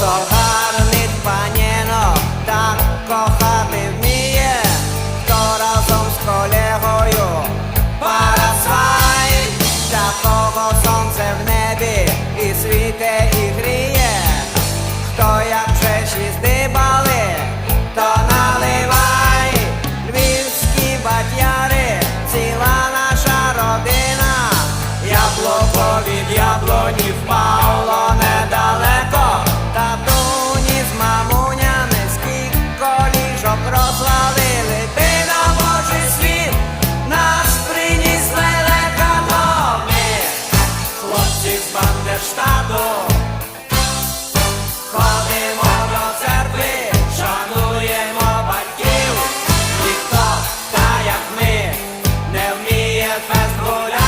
то гарний панінок так кохати вміє, то разом з колегою парасвай, такого сонце в небі і світе, і гріє, хто як вже шість то наливай львівські батяри, ціла наша родина, яблоко від яблоні впало. Всіх з Бандерштату ходимо до церкви, шануємо батьків, ніхто, та як ми, не вміє без гуляти.